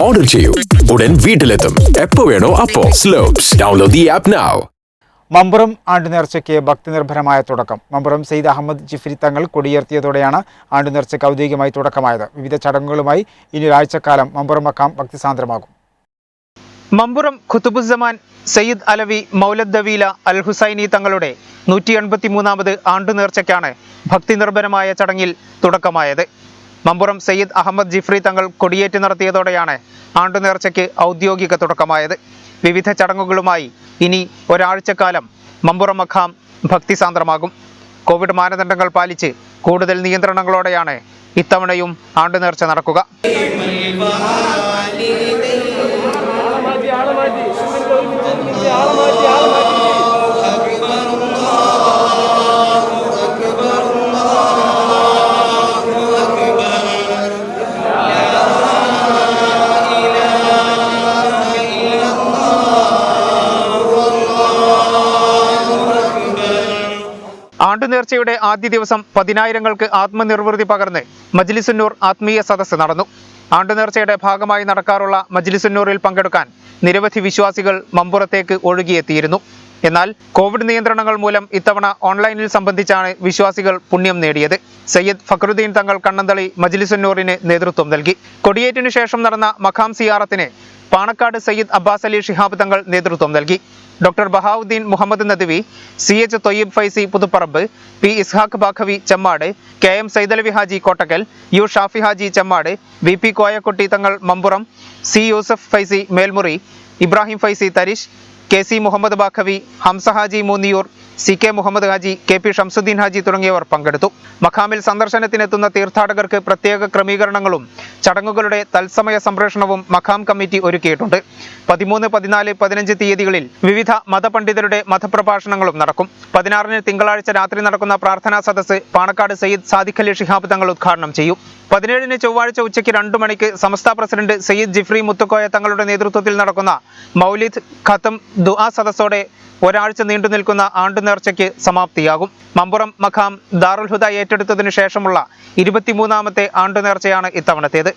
Order ചെയ്യൂ ഉടൻ വീട്ടിലെത്തും. എപ്പോ വേണോ അപ്പോ. Slopes download the app now Mamburam ഭക്തി നിർഭരമായ തുടക്കം. മമ്പുറം സെയ്ദ് അഹമ്മദ് ജിഫ്രി തങ്ങൾ കൊടിയേർത്തിയതോടെയാണ് ആണ്ടുനേർച്ചയ്ക്ക് ഔദ്യോഗികമായി തുടക്കമായത്. വിവിധ ചടങ്ങുകളുമായി ഇനി ഒരാഴ്ചക്കാലം മമ്പുറം മക്കാം ഭക്തിസാന്ദ്രമാകും. മമ്പുറം ഖുത്തുബുസമാൻ സയ്യിദ് അലവി മൗലദ് ദവീല അൽ ഹുസൈനി തങ്ങളുടെ നൂറ്റി എൺപത്തി മൂന്നാമത് ആണ്ടു നേർച്ചയ്ക്കാണ് ഭക്തി നിർഭരമായ ചടങ്ങിൽ തുടക്കമായത്. മമ്പുറം സയ്യിദ് അഹമ്മദ് ജിഫ്രി തങ്ങൾ കൊടിയേറ്റ് നടത്തിയതോടെയാണ് ആണ്ടു നേർച്ചയ്ക്ക് ഔദ്യോഗിക തുടക്കമായത്. വിവിധ ചടങ്ങുകളുമായി ഇനി ഒരാഴ്ചക്കാലം മമ്പുറം മഖാം ഭക്തിസാന്ദ്രമാകും കോവിഡ് മാനദണ്ഡങ്ങൾ പാലിച്ച് കൂടുതൽ നിയന്ത്രണങ്ങളോടെയാണ് ഇത്തവണയും ആണ്ടു നേർച്ച നടക്കുക ആണ്ടുനേർച്ചയുടെ ആദ്യ ദിവസം പതിനായിരങ്ങൾക്ക് ആത്മനിർവൃതി പകർന്ന് മജ്ലിസുന്നൂർ ആത്മീയ സദസ്സ് നടന്നു. ആണ്ടുനേർച്ചയുടെ ഭാഗമായി നടക്കാറുള്ള മജ്ലിസുന്നൂറിൽ പങ്കെടുക്കാൻ നിരവധി വിശ്വാസികൾ മമ്പുറത്തേക്ക് ഒഴുകിയെത്തിയിരുന്നു. എന്നാൽ കോവിഡ് നിയന്ത്രണങ്ങൾ മൂലം ഇത്തവണ ഓൺലൈനിൽ സംബന്ധിച്ചാണ് വിശ്വാസികൾ പുണ്യം നേടിയത്. സയ്യിദ് ഫക്രുദ്ദീൻ തങ്ങൾ കണ്ണന്തളി മജ്ലിസുന്നൂറിന് നേതൃത്വം നൽകി. കൊടിയേറ്റിനു ശേഷം നടന്ന മഖാം സിയാറത്തിന് പാണക്കാട് സയ്യിദ് അബ്ബാസ് അലി ഷിഹാബ് തങ്ങൾ നേതൃത്വം നൽകി. Doctor Bahauddeen Muhammad Nadvi C H Thoyyib Faizy Puthuparamba P Ishaq Baqavi Chemmad K M Saidalavi Haji Kottakkal U Shafi Haji Chemmad V P Koyakutty Thangal Mamburam C Yusuf Faizy Melmuri Ibrahim Faizy Tharish K C Muhammad Baqavi Hamza Haji Moonniyur C K Muhammad Haji K P Shamsuddeen Haji തുടങ്ങിയവർ പങ്കെടുത്തു. മഖാമിൽ സന്ദർശനത്തിനെത്തുന്ന തീർത്ഥാടകർക്ക് പ്രത്യേക ക്രമീകരണങ്ങളും ചടങ്ങുകളുടെ തത്സമയ സംപ്രേഷണവും മഖാം committee ഒരുക്കിയിട്ടുണ്ട്. പതിമൂന്ന് പതിനാല് പതിനഞ്ച് തീയതികളിൽ വിവിധ മതപണ്ഡിതരുടെ മതപ്രഭാഷണങ്ങളും നടക്കും. പതിനാറിന് തിങ്കളാഴ്ച രാത്രി നടക്കുന്ന പ്രാർത്ഥനാ സദസ്സ് പാണക്കാട് സയ്യിദ് സാദിഖ് അലി ഷിഹാബ് തങ്ങൾ ഉദ്ഘാടനം ചെയ്യും. പതിനേഴിന് ചൊവ്വാഴ്ച ഉച്ചയ്ക്ക് രണ്ടു മണിക്ക് സമസ്ത പ്രസിഡന്റ് സയ്യിദ് ജിഫ്രി മുത്തുക്കോയ തങ്ങളുടെ നേതൃത്വത്തിൽ നടക്കുന്ന മൗലിദ് ഖത്തം ദുആ സദസ്സോടെ ഒരാഴ്ച നീണ്ടു നിൽക്കുന്ന ആണ്ടുനേർച്ചയ്ക്ക് സമാപ്തിയാകും. മമ്പുറം മഖാം ദാറുൽ ഹുദ ഏറ്റെടുത്തതിനു ശേഷമുള്ള ഇരുപത്തിമൂന്നാമത്തെ ആണ്ടു നേർച്ചയാണ് ഇത്തവണത്തേത്.